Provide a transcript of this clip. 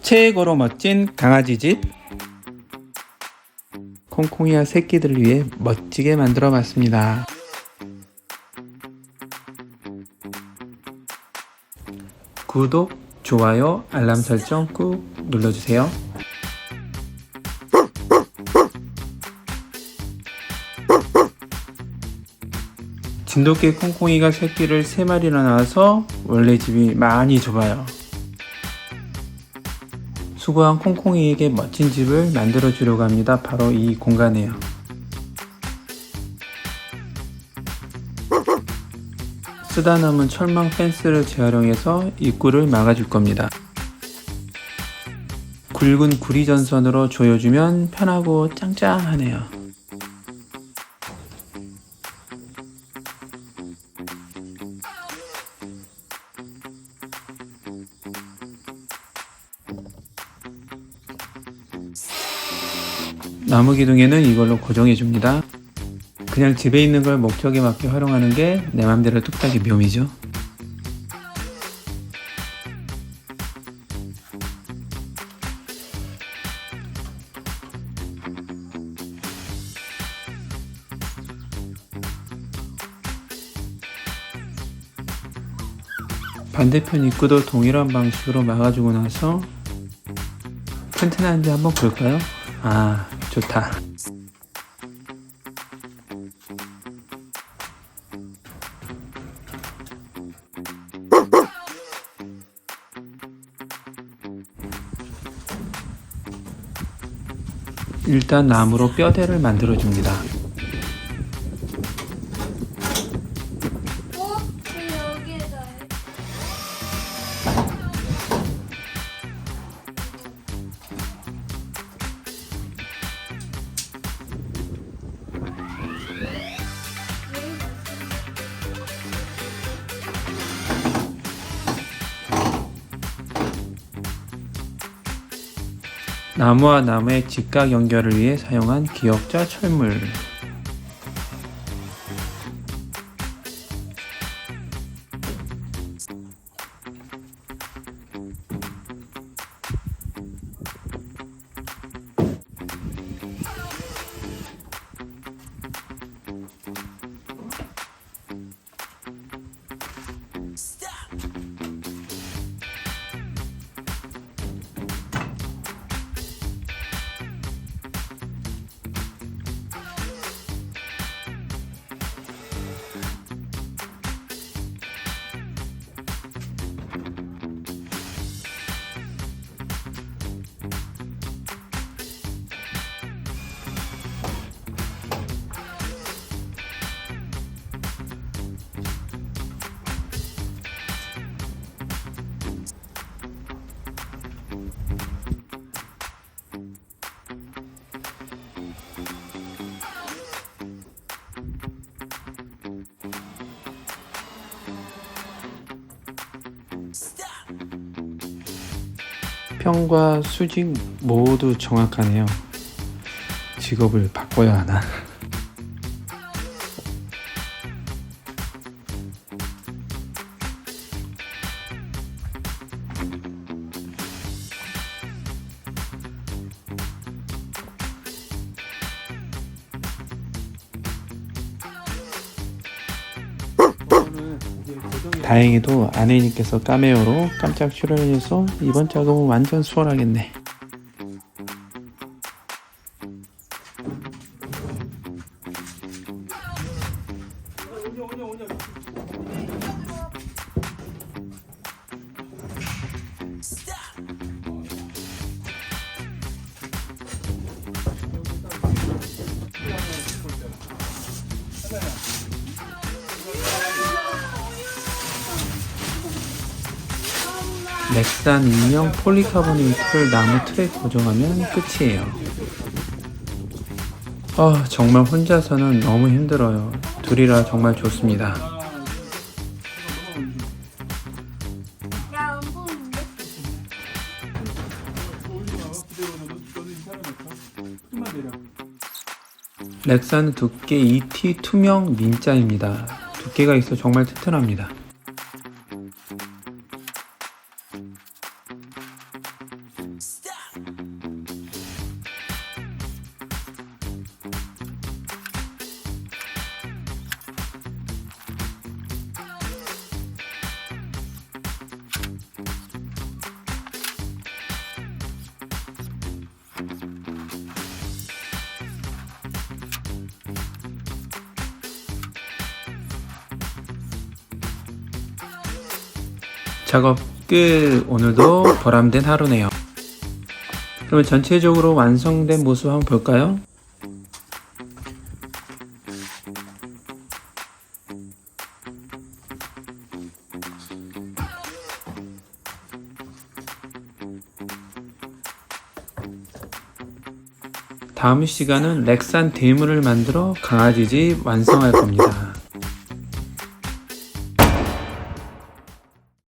최고로 멋진 강아지 집 콩콩이와 새끼들을 위해 멋지게 만들어 봤습니다. 구독, 좋아요, 알람 설정 꾹 눌러주세요. 진돗개 콩콩이가 새끼를 3마리나 낳아서 원래 집이 많이 좁아요. 수고한 콩콩이에게 멋진 집을 만들어 주려고 합니다. 바로 이 공간이에요. 쓰다 남은 철망 펜스를 재활용해서 입구를 막아줄 겁니다. 굵은 구리 전선으로 조여주면 편하고 짱짱하네요. 나무 기둥에는 이걸로 고정해 줍니다. 그냥 집에 있는 걸 목적에 맞게 활용하는 게 내 맘대로 뚝딱이 묘미죠. 반대편 입구도 동일한 방식으로 막아주고 나서 튼튼한지 한번 볼까요? 아, 좋다. 일단 나무로 뼈대를 만들어 줍니다. 나무와 나무의 직각 연결을 위해 사용한 기역자 철물. 평과 수직 모두 정확하네요. 직업을 바꿔야 하나? 다행히도 아내님께서 까메오로 깜짝 출연해서 이번 작업은 완전 수월하겠네. 렉산 인형 폴리카보네이트를 나무 틀에 고정하면 끝이에요. 아, 정말 혼자서는 너무 힘들어요. 둘이라 정말 좋습니다. 렉사는 두께 2T 투명 민자입니다. 두께가 있어 정말 튼튼합니다. 작업 끝. 오늘도 보람된 하루네요. 그러면 전체적으로 완성된 모습 한번 볼까요? 다음 시간은 렉산 대물을 만들어 강아지 집 완성할 겁니다.